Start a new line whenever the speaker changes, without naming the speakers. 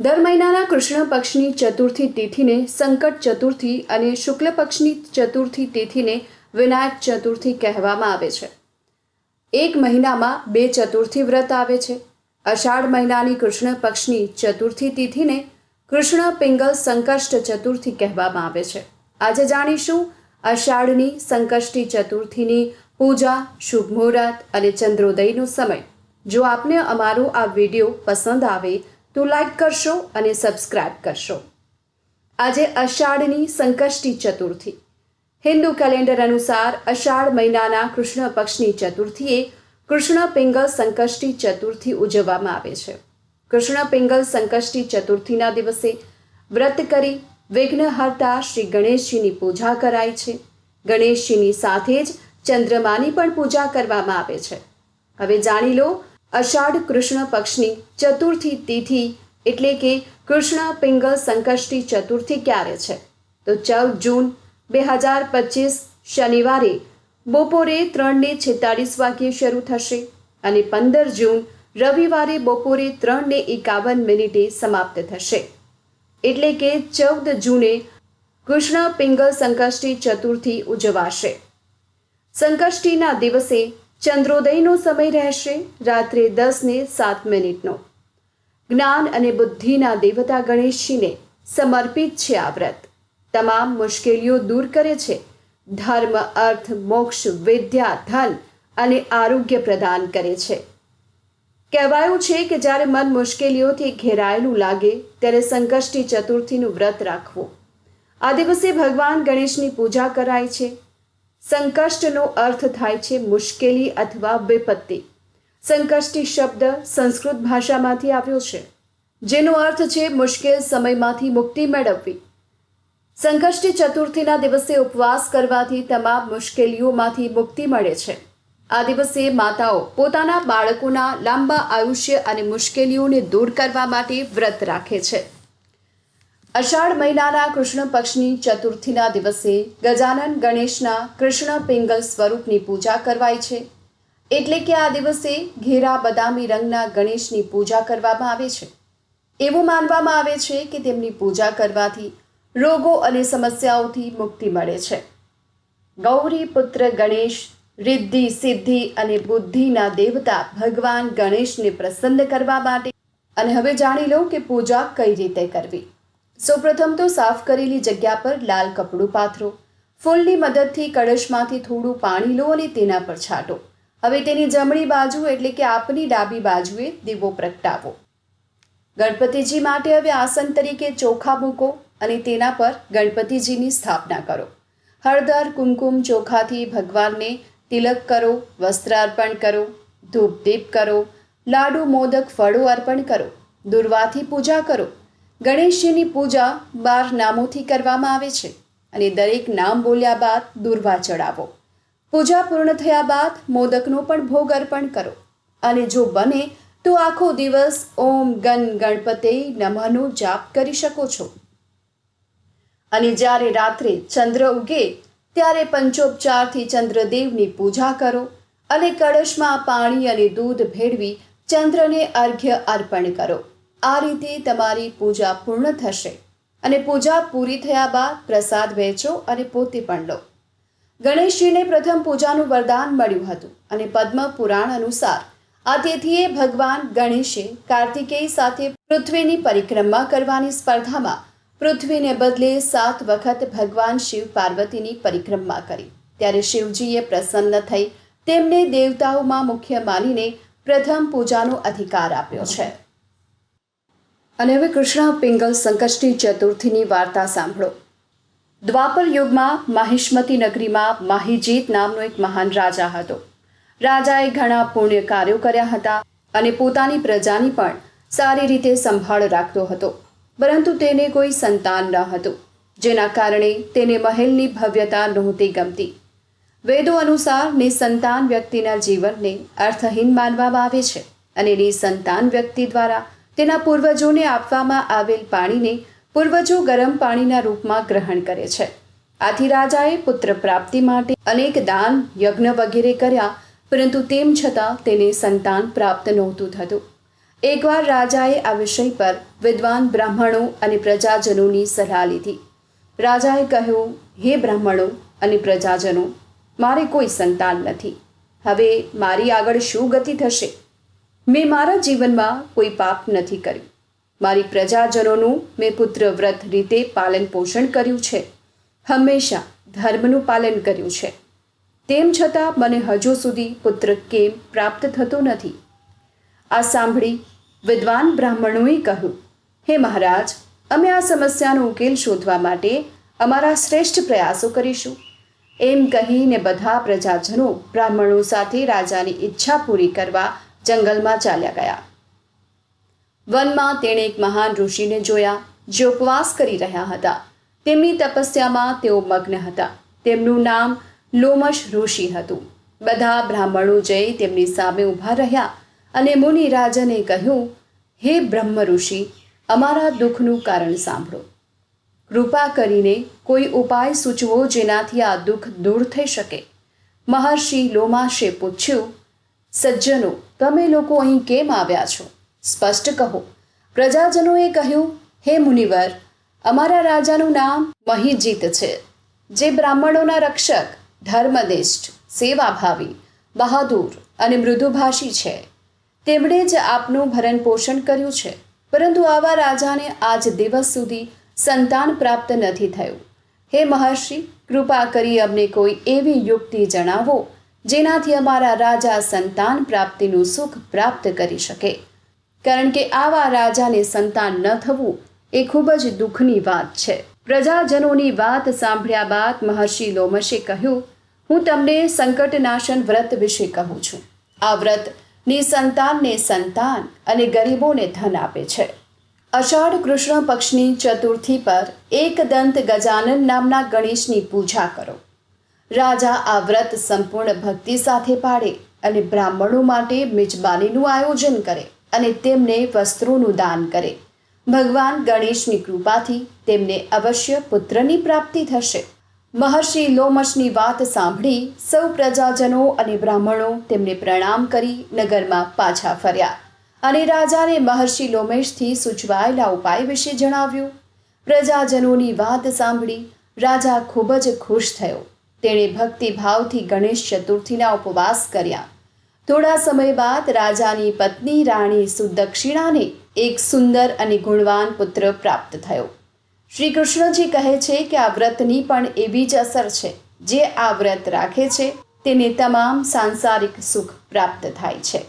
દર મહિનાના કૃષ્ણ પક્ષની ચતુર્થી તિથિને સંકટ ચતુર્થી અને શુક્લ પક્ષની ચતુર્થી તિથિને વિનાયક ચતુર્થી કહેવામાં આવે છે. એક મહિનામાં બે ચતુર્થી વ્રત આવે છે. અષાઢ મહિનાની કૃષ્ણ પક્ષની ચતુર્થી તિથિને કૃષ્ણ પિંગલ સંકષ્ટ ચતુર્થી કહેવામાં આવે છે. આજે જાણીશું અષાઢની સંકષ્ટી ચતુર્થીની પૂજા, શુભ મુહૂર્ત અને ચંદ્રોદયનો સમય. જો આપને અમારો આ વીડિયો પસંદ આવે તો લાઈક કરશો અને સબસ્ક્રાઇબ કરશો. આજે અષાઢની સંકષ્ટી ચતુર્થી. હિન્દુ કેલેન્ડર અનુસાર અષાઢ મહિનાના કૃષ્ણ પક્ષની ચતુર્થીએ કૃષ્ણ પિંગલ સંકષ્ટી ચતુર્થી ઉજવવામાં આવે છે. કૃષ્ણ પિંગલ સંકષ્ટી ચતુર્થીના દિવસે વ્રત કરી વિઘ્નહર્તા શ્રી ગણેશજીની પૂજા કરાય છે. ગણેશજીની સાથે જ ચંદ્રમાની પણ પૂજા કરવામાં આવે છે. હવે જાણી લો અષાઢ કૃષ્ણ પક્ષની ચતુર્થી તિથિ એટલે કે કૃષ્ણ પિંગલ સંકષ્ટી ચતુર્થી ક્યારે છે? તો ચૌદ જૂન બે હજાર પચીસ શનિવારે બપોરે ત્રણને છેતાળીસ વાગ્યે શરૂ થશે અને પંદર જૂન રવિવારે બપોરે ત્રણને એકાવન મિનિટે સમાપ્ત થશે. એટલે કે ચૌદ જૂને કૃષ્ણ પિંગલ સંકષ્ટી ચતુર્થી ઉજવાશે. સંકષ્ટીના દિવસે ચંદ્રોદયનો સમય રહેશે, રાત્રે દસ ને સાત મિનિટનો. જ્ઞાન અને બુદ્ધિના દેવતા ગણેશજીને સમર્પિત છે આ વ્રત. તમામ મુશ્કેલીઓ દૂર કરે છે. ધર્મ, અર્થ, મોક્ષ, વિદ્યા, ધન અને આરોગ્ય પ્રદાન કરે છે. કહેવાયું છે કે જ્યારે મન મુશ્કેલીઓથી ઘેરાયેલું લાગે, ત્યારે સંકષ્ટી ચતુર્થીનું વ્રત રાખવું. આ દિવસે ભગવાન ગણેશની પૂજા કરાય છે. સંકષ્ટનો અર્થ થાય છે મુશ્કેલી અથવા વિપત્તિ સંકષ્ટી શબ્દ સંસ્કૃત ભાષામાંથી આવ્યો છે, જેનો અર્થ છે મુશ્કેલ સમયમાંથી મુક્તિ મેળવવી. સંકષ્ટી ચતુર્થીના દિવસે ઉપવાસ કરવાથી તમામ મુશ્કેલીઓમાંથી મુક્તિ મળે છે. આ દિવસે માતાઓ પોતાના બાળકોના લાંબા આયુષ્ય અને મુશ્કેલીઓને દૂર કરવા માટે વ્રત રાખે છે. અષાઢ મહિનાના કૃષ્ણ પક્ષની ચતુર્થીના દિવસે ગજાનન ગણેશના કૃષ્ણ પિંગલ સ્વરૂપની પૂજા કરવાય છે. એટલે કે આ દિવસે ઘેરા બદામી રંગના ગણેશની પૂજા કરવામાં આવે છે. એવું માનવામાં આવે છે કે તેમની પૂજા કરવાથી રોગો અને સમસ્યાઓથી મુક્તિ મળે છે. ગૌરી પુત્ર ગણેશ, રિદ્ધિ, સિદ્ધિ અને બુદ્ધિના દેવતા ભગવાન ગણેશને પ્રસન્ન કરવા માટે. અને હવે જાણી લો કે પૂજા કઈ રીતે કરવી. સૌપ્રથમ તો સાફ કરેલી જગ્યા પર લાલ કપડું પાથરો. ફૂલની મદદથી કળશમાંથી થોડું પાણી લો અને તેના પર છાંટો. હવે તેની જમણી બાજુ એટલે કે આપની ડાબી બાજુએ દીવો પ્રગટાવો. ગણપતિજી માટે હવે આસન તરીકે ચોખા મૂકો અને તેના પર ગણપતિજીની સ્થાપના કરો. હળદર, કુમકુમ ચોખાથી ભગવાનને તિલક કરો, વસ્ત્ર અર્પણ કરો, ધૂપદીપ કરો, લાડુ, મોદક ફળો અર્પણ કરો, દુર્વાથી પૂજા કરો ગણેશજીની પૂજા બાર નામોથી કરવામાં આવે છે અને દરેક નામ બોલ્યા બાદ દુર્વા ચડાવો. પૂજા પૂર્ણ થયા બાદ મોદકનો પણ ભોગ અર્પણ કરો. અને જો બને, તો આખો દિવસ ઓમ ગન ગણપતે નમઃનો જાપ કરી શકો છો. અને જ્યારે રાત્રે ચંદ્ર ઉગે, ત્યારે પંચોપચારથી ચંદ્રદેવની પૂજા કરો અને કળશમાં પાણી અને દૂધ ભેળવી ચંદ્રને અર્ઘ્ય અર્પણ કરો. આ રીતે તમારી પૂજા પૂર્ણ થશે અને પૂજા પૂરી થયા બાદ પ્રસાદ વહેંચો અને પોતે પણ લો. ગણેશજીને પ્રથમ પૂજાનું વરદાન મળ્યું હતું અને પદ્મ પુરાણ અનુસાર આ તિથિએ ભગવાન ગણેશે કાર્તિકેય સાથે પૃથ્વીની પરિક્રમા કરવાની સ્પર્ધામાં પૃથ્વીને બદલે સાત વખત ભગવાન શિવ પાર્વતીની પરિક્રમા કરી. ત્યારે શિવજીએ પ્રસન્ન થઈ તેમને દેવતાઓમાં મુખ્ય માનીને પ્રથમ પૂજાનો અધિકાર આપ્યો છે. અને હવે કૃષ્ણ પિંગલ સંકષ્ટી ચતુર્થીની વાર્તા સાંભળો. દ્વાપર યુગમાં માહિષ્મતી નગરીમાં માહિજીત નામનો એક મહાન રાજા હતો. રાજાએ ઘણા પુણ્ય કાર્યો કર્યા હતા અને પોતાની પ્રજાની પણ સારી રીતે સંભાળ રાખતો હતો. પરંતુ તેને કોઈ સંતાન ન હતું, જેના કારણે તેને મહેલની ભવ્યતા નહોતી ગમતી. વેદો અનુસાર નિસંતાન વ્યક્તિના જીવનને અર્થહીન માનવામાં આવે છે અને નિસંતાન વ્યક્તિ દ્વારા તેના પૂર્વજોને આપવામાં આવેલ પાણીને પૂર્વજો ગરમ પાણીના રૂપમાં ગ્રહણ કરે છે. આથી રાજાએ પુત્ર પ્રાપ્તિ માટે અનેક દાન, યજ્ઞ વગેરે કર્યા, પરંતુ તેમ છતાં તેને સંતાન પ્રાપ્ત નહોતું થતું. એકવાર રાજાએ આ વિષય પર વિદ્વાન બ્રાહ્મણો અને પ્રજાજનોની સલાહ લીધી. રાજાએ કહ્યું, હે બ્રાહ્મણો અને પ્રજાજનો, મારે કોઈ સંતાન નથી. હવે મારી આગળ શું ગતિ થશે? મેં મારા જીવનમાં કોઈ પાપ નથી કર્યું. મારી પ્રજાજનોનું મેં પુત્ર વ્રત રીતે પાલન પોષણ કર્યું છે. હંમેશા ધર્મનું પાલન કર્યું છે. તેમ છતાં મને હજુ સુધી પુત્ર કેમ પ્રાપ્ત થતો નથી? આ સાંભળી વિદ્વાન બ્રાહ્મણોએ કહ્યું, હે મહારાજ, અમે આ સમસ્યાનો ઉકેલ શોધવા માટે અમારા શ્રેષ્ઠ પ્રયાસો કરીશું. એમ કહીને બધા પ્રજાજનો બ્રાહ્મણો સાથે રાજાની ઈચ્છા પૂરી કરવા જંગલમાં ચાલ્યા ગયા. વનમાં તેણે એક મહાન ઋષિને જોયા, જે ઉપવાસ કરી રહ્યા હતા. તેમની તપસ્યામાં તેઓ મગ્ન હતા. તેમનું નામ લોમશ ઋષિ હતું. બધા બ્રાહ્મણો જઈ તેમની સામે ઊભા રહ્યા અને મુનિ રાજને કહ્યું, હે બ્રહ્મ ઋષિ, અમારા દુઃખનું કારણ સાંભળો. કૃપા કરીને કોઈ ઉપાય સૂચવો જેનાથી આ દુઃખ દૂર થઈ શકે. મહર્ષિ લોમાશે પૂછ્યું, સજ્જનો તમે લોકો અહીં કેમ આવ્યા છો? સ્પષ્ટ કહો. પ્રજાજનોએ કહ્યું, હે મુનિવર, અમારા રાજાનું નામ મહિજીત છે, જે બ્રાહ્મણોના રક્ષક, ધર્મનિષ્ઠ, સેવાભાવી, બહાદુર અને મૃદુભાષી છે. તેમણે જ આપનું ભરણ પોષણ કર્યું છે, પરંતુ આવા રાજાને આજ દિવસ સુધી સંતાન પ્રાપ્ત નથી થયું. હે મહર્ષિ, કૃપા કરી અમને કોઈ એવી યુક્તિ જણાવો જેનાથી અમારા રાજા સંતાન પ્રાપ્તિનું સુખ પ્રાપ્ત કરી શકે. કારણ કે આવા રાજાને સંતાન ન થવું એ ખૂબ જ દુઃખની વાત છે. પ્રજાજનોની વાત સાંભળ્યા બાદ મહર્ષિ લોમશે કહ્યું, હું તમને સંકટનાશન વ્રત વિશે કહું છું. આ વ્રત નિસંતાનને સંતાન અને ગરીબોને ધન આપે છે. અષાઢ કૃષ્ણ પક્ષની ચતુર્થી પર એક દંત ગજાનન નામના ગણેશની પૂજા કરો. રાજા આ વ્રત સંપૂર્ણ ભક્તિ સાથે પાડે અને બ્રાહ્મણો માટે મિજબાનીનું આયોજન કરે અને તેમને વસ્ત્રોનું દાન કરે. ભગવાન ગણેશની કૃપાથી તેમને અવશ્ય પુત્રની પ્રાપ્તિ થશે. મહર્ષિ લોમશની વાત સાંભળી સૌ પ્રજાજનો અને બ્રાહ્મણો તેમને પ્રણામ કરી નગરમાં પાછા ફર્યા અને રાજાને મહર્ષિ લોમેશથી સૂચવાયેલા ઉપાય વિશે જણાવ્યું. પ્રજાજનોની વાત સાંભળી રાજા ખૂબ જ ખુશ થયો. તેણે ભક્તિભાવથી ગણેશ ચતુર્થીના ઉપવાસ કર્યા. થોડા સમય બાદ રાજાની પત્ની રાણી સુદક્ષિણાને એક સુંદર અને ગુણવાન પુત્ર પ્રાપ્ત થયો. શ્રી કૃષ્ણજી કહે છે કે આ વ્રતની પણ એવી જ અસર છે, જે આ વ્રત રાખે છે, તેને તમામ સાંસારિક સુખ પ્રાપ્ત થાય છે.